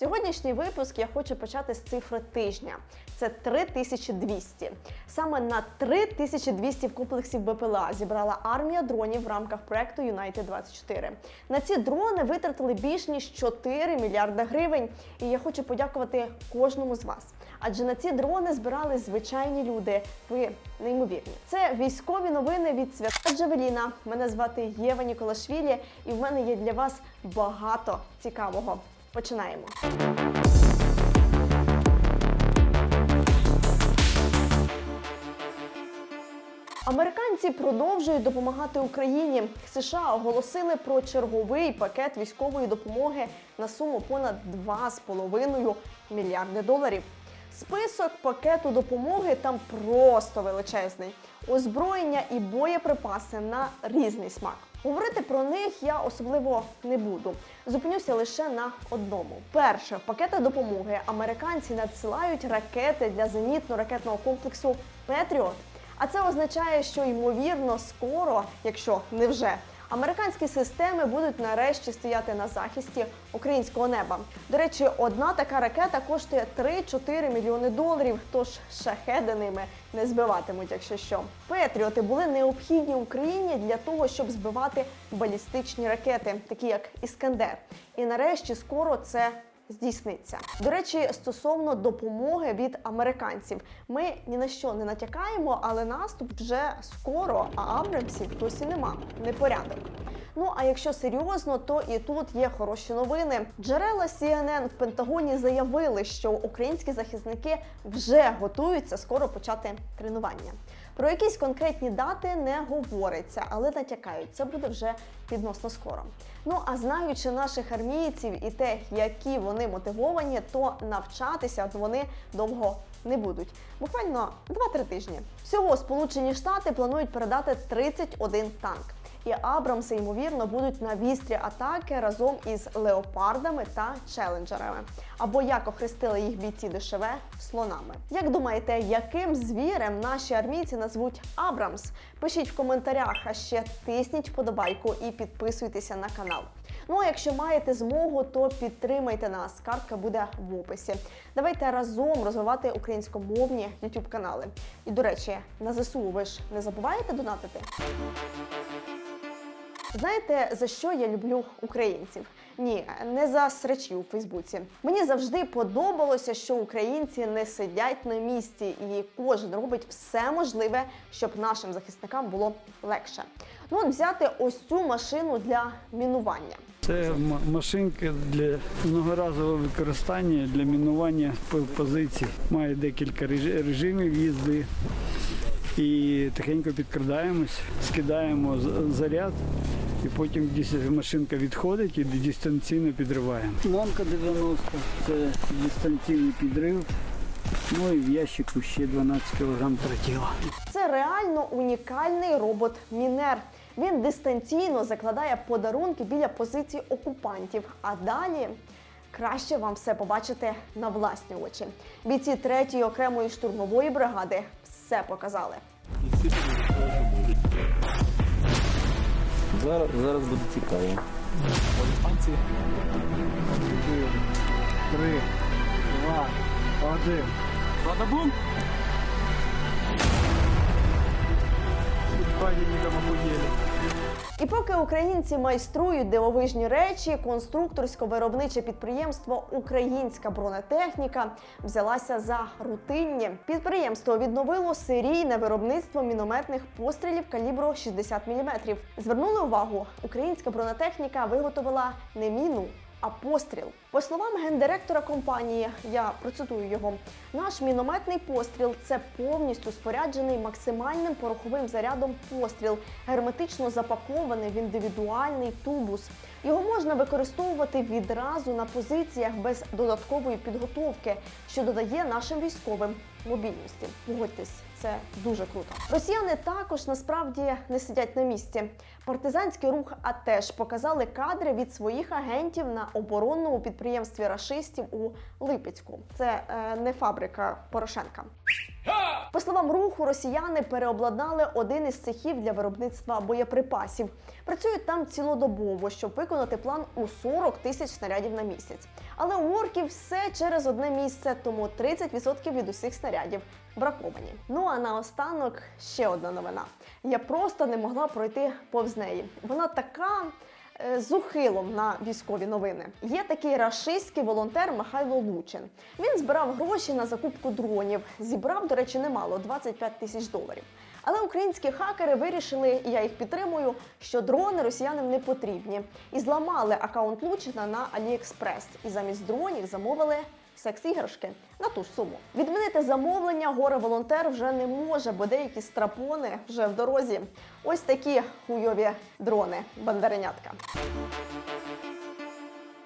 Сьогоднішній випуск я хочу почати з цифри тижня. Це 3200. Саме на 3200 комплексів БПЛА зібрала армія дронів в рамках проекту United 24 На ці дрони витратили більш ніж 4 мільярда гривень. І я хочу подякувати кожному з вас. Адже на ці дрони збирали звичайні люди. Ви неймовірні. Це військові новини від свята Джавеліна. Мене звати Єва Ніколашвілі, і в мене є для вас багато цікавого. Починаємо. Американці продовжують допомагати Україні. США оголосили про черговий пакет військової допомоги на суму понад 2,5 мільярди доларів. Список пакету допомоги там просто величезний. Озброєння і боєприпаси на різний смак. Говорити про них я особливо не буду. Зупинюся лише на одному. Перше, пакети допомоги американці надсилають ракети для зенітно-ракетного комплексу Петріот. А це означає, що ймовірно скоро, якщо не вже, американські системи будуть нарешті стояти на захисті українського неба. До речі, одна така ракета коштує 3-4 мільйони доларів. Тож шахеди ними не збиватимуть, якщо що. Петріоти були необхідні Україні для того, щоб збивати балістичні ракети, такі як Іскандер. І нарешті скоро це здійсниться. До речі, стосовно допомоги від американців, ми ні на що не натякаємо, але наступ вже скоро, а Абрамсів досі нема. Непорядок. Ну а якщо серйозно, то і тут є хороші новини. Джерела CNN в Пентагоні заявили, що українські захисники вже готуються скоро почати тренування. Про якісь конкретні дати не говориться, але натякають, це буде вже відносно скоро. Ну а знаючи наших армійців і те, які вони мотивовані, то навчатися вони довго не будуть. Буквально 2-3 тижні. Всього Сполучені Штати планують передати 31 танк. І Абрамси, ймовірно, будуть на вістрі атаки разом із леопардами та челенджерами. Або як охрестили їх бійці ДШВ слонами. Як думаєте, яким звірем наші армійці назвуть Абрамс? Пишіть в коментарях, а ще тисніть вподобайку і підписуйтеся на канал. Ну а якщо маєте змогу, то підтримайте нас. Картка буде в описі. Давайте разом розвивати українськомовні youtube канали. І до речі, на ЗСУ ви ж не забуваєте донатити? Знаєте, за що я люблю українців? Ні, не за срачі у Фейсбуці. Мені завжди подобалося, що українці не сидять на місці, і кожен робить все можливе, щоб нашим захисникам було легше. Ну, от взяти ось цю машину для мінування. Це м- машинка для многоразового використання для мінування позицій. Має декілька режимів їзди. І тихенько підкрадаємось, скидаємо заряд, і потім машинка відходить і дистанційно підриваємо. Монка 90 це дистанційний підрив. Ну і в ящику ще 12 кг тротіла. Це реально унікальний робот Мінер. Він дистанційно закладає подарунки біля позицій окупантів. А далі краще вам все побачити на власні очі. Бійці 3-ї окремої штурмової бригади все показали. Зараз, зараз буде цікаво. Три, два, один. Бадабум! І поки українці майструють дивовижні речі, конструкторсько-виробниче підприємство Українська бронетехніка взялася за рутинні. Підприємство відновило серійне виробництво мінометних пострілів калібру 60 мм. Звернули увагу, українська бронетехніка виготовила не міну. А постріл, по словам гендиректора компанії, я процитую його: наш мінометний постріл це повністю споряджений максимальним пороховим зарядом постріл, герметично запакований в індивідуальний тубус. Його можна використовувати відразу на позиціях без додаткової підготовки, що додає нашим військовим мобільності. Погодьтесь, це дуже круто. Росіяни також насправді не сидять на місці. Партизанський рух АТЕШ показали кадри від своїх агентів на оборонному підприємстві рашистів у Липецьку. Це е, не фабрика Порошенка. По словам руху, росіяни переобладнали один із цехів для виробництва боєприпасів. Працюють там цілодобово, щоб виконати план у 40 тисяч снарядів на місяць. Але у орків все через одне місце, тому 30% від усіх снарядів браковані. Ну а наостанок ще одна новина. Я просто не могла пройти повз неї. Вона така з ухилом на військові новини. Є такий рашистський волонтер Михайло Лучин. Він збирав гроші на закупку дронів. Зібрав, до речі, немало 25 тисяч доларів. Але українські хакери вирішили, і я їх підтримую, що дрони росіянам не потрібні, і зламали акаунт Лучина на AliExpress. І замість дронів замовили секс-іграшки на ту ж суму. Відмінити замовлення горе волонтер вже не може, бо деякі страпони вже в дорозі. Ось такі хуйові дрони, бандеренятка.